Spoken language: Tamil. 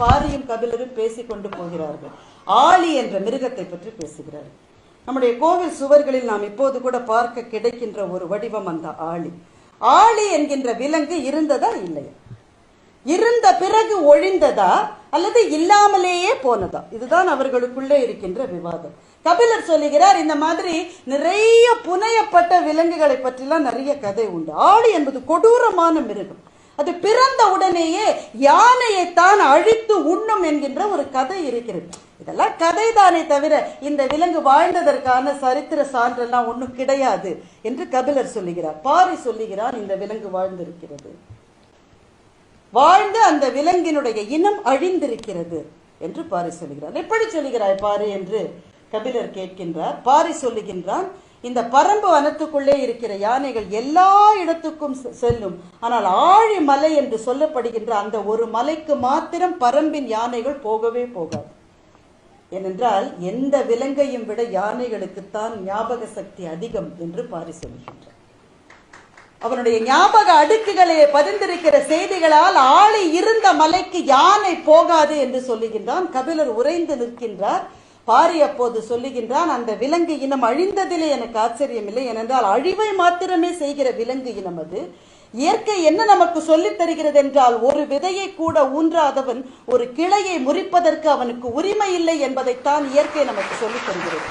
பாரியும் கபிலரும் பேசிக் கொண்டு போகிறார்கள். ஆலி என்ற மிருகத்தை பற்றி பேசுகிறார்கள் நம்முடைய கோவில் சுவர்களில் நாம் இப்போது கூட பார்க்க கிடைக்கின்ற ஒரு வடிவம் அந்த ஆளி ஆளி என்கின்ற விலங்கு இருந்ததா இல்லையா? இருந்த பிறகு ஒழிந்ததா அல்லது இல்லாமலேயே போனதா? இதுதான் அவர்களுக்குள்ளே இருக்கின்ற விவாதம். கபிலர் சொல்லுகிறார் இந்த மாதிரி நிறைய புனையப்பட்ட விலங்குகளை பற்றிலாம் நிறைய கதை உண்டு. ஆடு என்பது கொடூரமான மிருகம். அது பிறந்த உடனேயே யானையை தான் அழித்து உண்ணும் என்கின்ற ஒரு கதை இருக்கிறது. இதெல்லாம் கதை தானே தவிர இந்த விலங்கு வாழ்ந்ததற்கான சரித்திர சான்றெல்லாம் ஒன்றும் கிடையாது என்று கபிலர் சொல்லுகிறார். பாரி சொல்லுகிறார் இந்த விலங்கு வாழ்ந்திருக்கிறது. வாழ்ந்து அந்த விலங்கினுடைய இனம் அழிந்திருக்கிறது என்று பாரி சொல்லுகிறார். எப்படி சொல்லுகிறாய் பாரி என்று கபிலர் கேட்கின்றார். பாரி சொல்லுகின்றான் இந்த பரம்பு வனத்துக்குள்ளே இருக்கிற யானைகள் எல்லா இடத்துக்கும் செ- செல்லும். ஆனால் ஆழி மலை என்று சொல்லப்படுகின்ற அந்த ஒரு மலைக்கு மாத்திரம் பரம்பின் யானைகள் போகவே போகாது. ஏனென்றால் எந்த விலங்கையும் விட யானைகளுக்குத்தான் ஞாபக சக்தி அதிகம் என்று பாரி சொல்கின்றார். அவனுடைய ஞாபக அடுக்குகளை பதிந்திருக்கிற செய்திகளால் ஆளி இருந்த மலைக்கு யானை போகாது என்று சொல்லுகின்றான். கபிலர் உறைந்து நிற்கின்றார். பாரி அப்போது சொல்லுகின்றான் அந்த விலங்கு இனம் அழிந்ததிலே எனக்கு ஆச்சரியமில்லை. ஏனென்றால் அழிவை மாத்திரமே செய்கிற விலங்கு இனம் அது. இயற்கை என்ன நமக்கு சொல்லித் தருகிறது என்றால் ஒரு விதையை கூட ஊன்றாதவன் ஒரு கிளையை முறிப்பதற்கு அவனுக்கு உரிமை இல்லை என்பதைத்தான் இயற்கை நமக்கு சொல்லித் தருகிறது